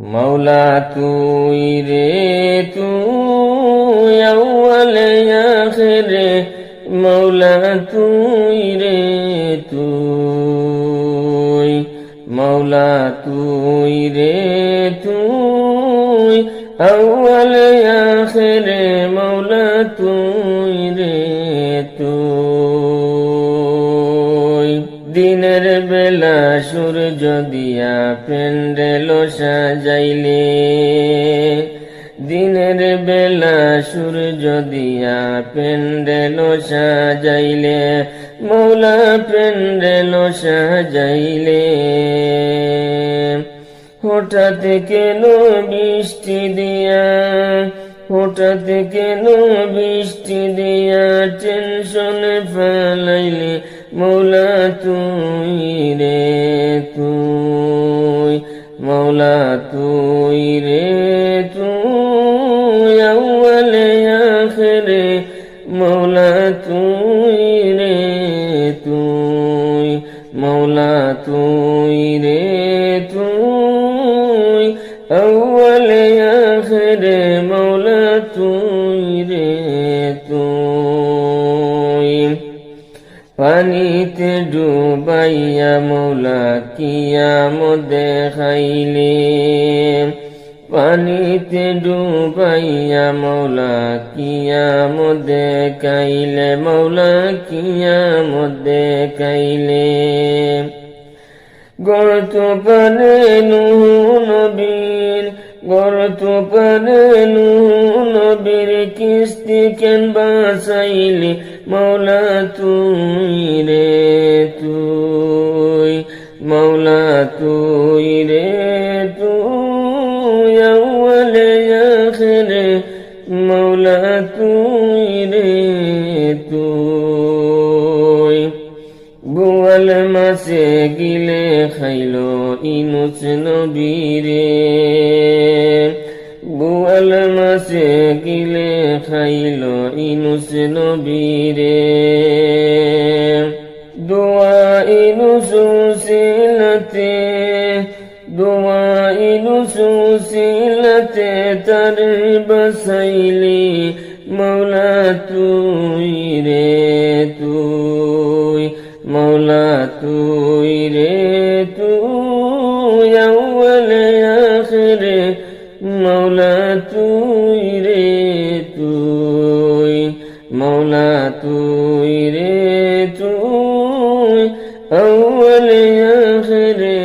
মৌলা তুই রে, তুই আখেরে। মৌলা তুই রে, তুই। মৌলা তুই রে, তুই আউয়ালে আখেরে। মৌলা তুই রে, তুই। সূর্য দিয়া পেন্ডেল সাজাইলে, দিনের বেলা সূর্য দিয়া পেন্ডেল সাজাইলে, মৌলা পেন্ডেল সাজাইলে। হঠাৎ কেন বৃষ্টি দিয়া, হঠাৎ কেন বৃষ্টি দিয়া টেনশন ফেলাইলে, মৌলা তুই রে। তুই মৌলা তুই রে, তুই আউয়ালে আখেরে মৌলা তুই রে, তুই মৌলা তুই রে, তুই আউয়ালে আখেরে মৌলা তুই রে, তুই পানিতে ডুবাইয়া মৌলা কিয়াম দেখাইলে। পানিতে ডুবাইয়া মৌলা কিয়াম দেখাইলে মৌলা কিয়াম দেখাইলে। গর্ত পানে নবীর, গর্ত পানে নবীর কিস্তি কেন বাসাইলি মৌলা তুই রে তুই মৌলা তুই রে তুই আখেরে মৌলা তুই রে তুই। বুয়াল মাসে গিলে খাইল ইনুস নবীরে। বুয়াল মাসে গিলে খাইল ইনুস নবীরে। দোয়া ইনুস সিলতে, দোয়া ইনুস সিলতে তার বসাইলি মৌলা তুই রে তুই। মৌলা তুই রে, তুই আউলে আখরে। মৌলা তুই রে, তুই মৌলা তুই রে, তুই আউলে আখরে।